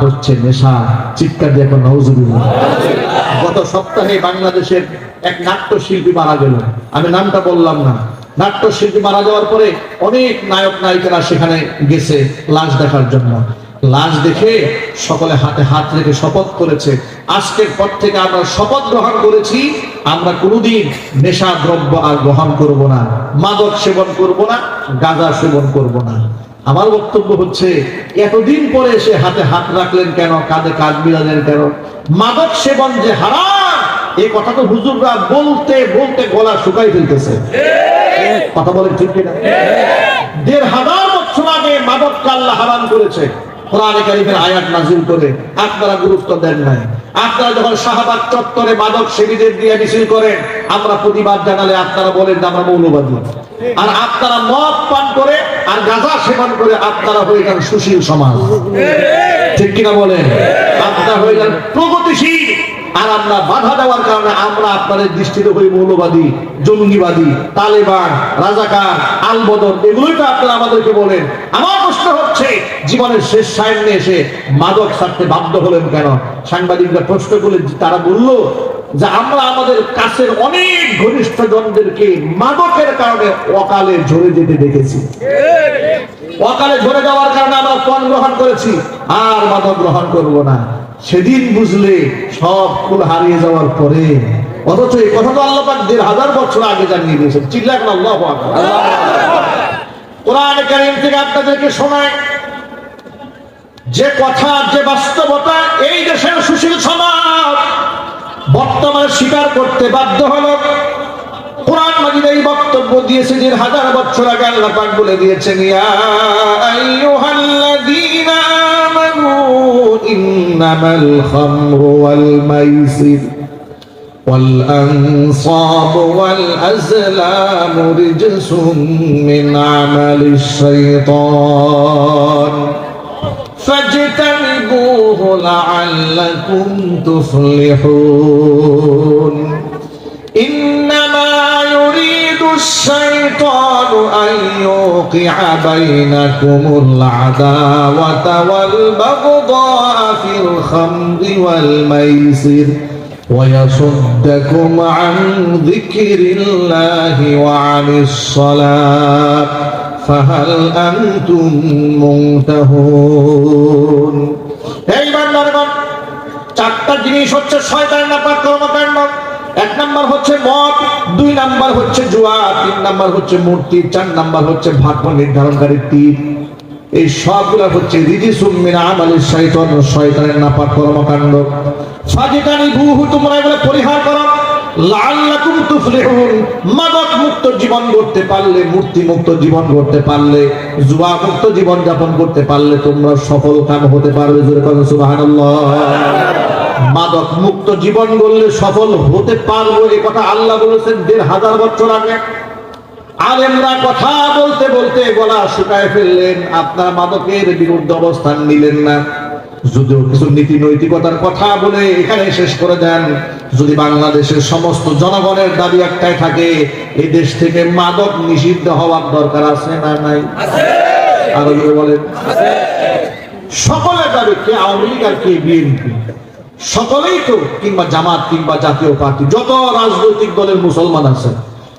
হচ্ছে নেশা, চিৎকার দিয়ে এখন নজরুল্লাহ গত সপ্তাহে বাংলাদেশের এক নাট্যশিল্পী মারা গেল। আমি নামটা বললাম না। নাট্যশিল্পী মারা যাওয়ার পরে অনেক নায়ক, নায়িকারা সেখানে গেছে লাশ দেখার জন্য। লাশ দেখে সকলে হাতে হাত রেখে শপথ করেছে। আজকের পর থেকে আমরা শপথ গ্রহণ করেছি, আমরা কোনোদিন নেশা, দ্রব্য আর গ্রহণ করব না। মাদক সেবন করব না, গাঁজা সেবন করব না। আমার বক্তব্য হচ্ছে, এতদিন পরে এসে হাতে হাত রাখলেন কেন? কাঁধে কাঁধ মিলালেন কেন? মাদক সেবন যে হারাম এই কথা তো হুজুররা বলতে বলতে গলা শুকাই ফেলতেছে। কথা বলেন ঠিক কিনা? দেড় হাজার বছর আগে মাদক আল্লাহ হারাম করেছে। আপনারা গুরুত্ব দেন নাই। আপনারা যখন শাহবাগ আর গাঁজা সেবন করে আপনারা হয়ে যান সুশীল সমাজ। ঠিক কিনা বলেন আপনারা হয়ে যান প্রগতিশীল। আর আমরা বাধা দেওয়ার কারণে আমরা আপনাদের দৃষ্টিতে হই মৌলবাদী, জঙ্গিবাদী, তালেবান, রাজাকার, আলবদর। এগুলোই তো আপনারা আমাদেরকে বলেন। আমার প্রশ্ন হচ্ছে, জীবনের শেষ সামনে এসে মাদক ছাড়তে বাধ্য হলেন কেন? সাংবাদিকরা প্রশ্ন করলে তারা বলল যে আমরা আমাদের কাছের অনেক ঘনিষ্ঠ জনদেরকে মাদকের কারণে অকালে ঝরে যেতে দেখেছি। অকালে ঝরে যাওয়ার কারণে আমরা পণ গ্রহণ করেছি, আর মাদক গ্রহণ করব না। সেদিন বুঝলে সব ফুল হারিয়ে যাওয়ার পরে, অথচ এই কথা তো আল্লাহ পাক দেড় হাজার বছর আগে জানিয়ে দিয়েছেন। চিল্লাক আল্লাহ কোরআন কারিম থেকে আপনাদেরকে শোনায়, যে কথা, যে বাস্তবতা এই দেশের সুশীল সমাজ বর্তমানে স্বীকার করতে বাধ্য হলো কোরআন মাজিদ এই বক্তব্য দিয়েছে যে হাজার বছর আগে আল্লাহ পাক বলে দিয়েছেন ইয়া আইয়ুহাল্লাযীনা আমানু ইন্নামাল খামরু ওয়াল মাইসির والأنصاب والأزلام رجس من عمل الشيطان فاجتنبوه لعلكم تفلحون. إنما يريد الشيطان أن يوقع بينكم العداوة والبغضاء في الخمر والميسر ويصدكم عن ذكر الله وعن الصلاة. ফাহাল আনতুম মুনতাহুন। এই বান্দারগণ চারটা জিনিস হচ্ছে শয়তানের নাপাক কর্মকাণ্ড এক নাম্বার হচ্ছে মদ, দুই নাম্বার হচ্ছে জুয়া, তিন নাম্বার হচ্ছে মূর্তি, চার নাম্বার হচ্ছে ভাগ্য নির্ধারণকারী তীর। এই সবগুলো হচ্ছে রিজিসুম্মিন আমালের শয়তান শয়তানের নাপাক কর্মকাণ্ড সাজিকানি ভূহু তোমরা এগুলো পরিহার করো। লাল্লাকুম তুফলিহুন। মাদক মুক্ত জীবন করতে পারলে মূর্তি মুক্ত জীবন করতে পারলে জুয়া মুক্ত জীবন যাপন করতে পারলে তোমরা সফল কাম হতে পারবে, জোরে কথা মাদক মুক্ত জীবন গড়লে সফল হতে পারব কথা আল্লাহ বলেছেন দেড় হাজার বছর আগে। আলেমরা কথা বলতে বলতে গলা শুকায় ফেললেন, আপনারা মাদকের বিরুদ্ধে অবস্থান নিলেন না। যদিও কিছু নীতি নৈতিকতার কথা বলে এখানে শেষ করে দেন যদি বাংলাদেশের সমস্ত জনগণের দাবি একটাই থাকে এই দেশ থেকে মাদক নিষিদ্ধ হওয়ার দরকার আছে না নাই? আরও বলেন। দাবি কে আওয়ামী লীগ আর কে বিএনপি? সকলেই তো কিংবা জামাত কিংবা জাতীয় পার্টি যত রাজনৈতিক দলের মুসলমান আছে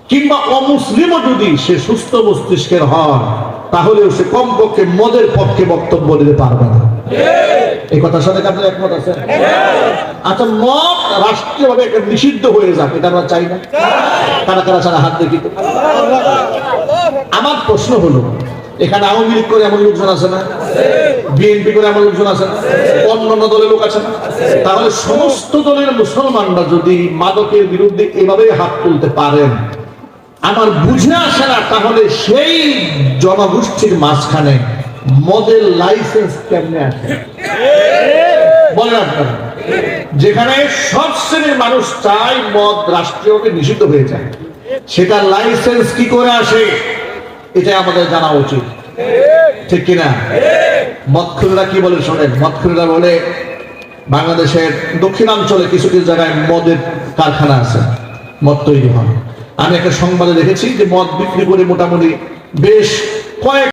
কিংবা অমুসলিমও যদি সে সুস্থ মস্তিষ্কের হয় তাহলেও সে কমপক্ষে মদের পক্ষে বক্তব্য দিতে পারবে না। এই কথার সাথে একমত আছে আচ্ছা নিষিদ্ধ হয়ে এটা আমরা চাই না। কারা ছাড়া হাত আমার প্রশ্ন হলো, এখানে আওয়ামী লীগ করে এমন লোকজন আছে না? বিএনপি করে এমন লোকজন আছে না? অন্যান্য দলের লোক আছে না? তাহলে সমস্ত দলের মুসলমানরা যদি মাদকের বিরুদ্ধে এভাবে হাত তুলতে পারেন, আমার বুঝে আসে না, তাহলে সেই জনগোষ্ঠীর মাঝখানে মদের লাইসেন্স কেমনে আসে বলেন আপনারা। যেখানে সব শ্রেণির মানুষ চায় মদ রাষ্ট্রীয়ভাবে নিষিদ্ধ হয়ে যায়। সেটা লাইসেন্স কি করে আসে? এটা আমাদের জানা উচিত। ঠিক কিনা? মদখুররা কি বলে শোনেন? মদখুররা বলে, বাংলাদেশের দক্ষিণাঞ্চলে কিছু কিছু জায়গায় মদের কারখানা আছে, মদ তৈরি হয়। আমি একটা সংবাদে দেখেছি যে মদ বিক্রি করে মোটামুটি বেশ কয়েক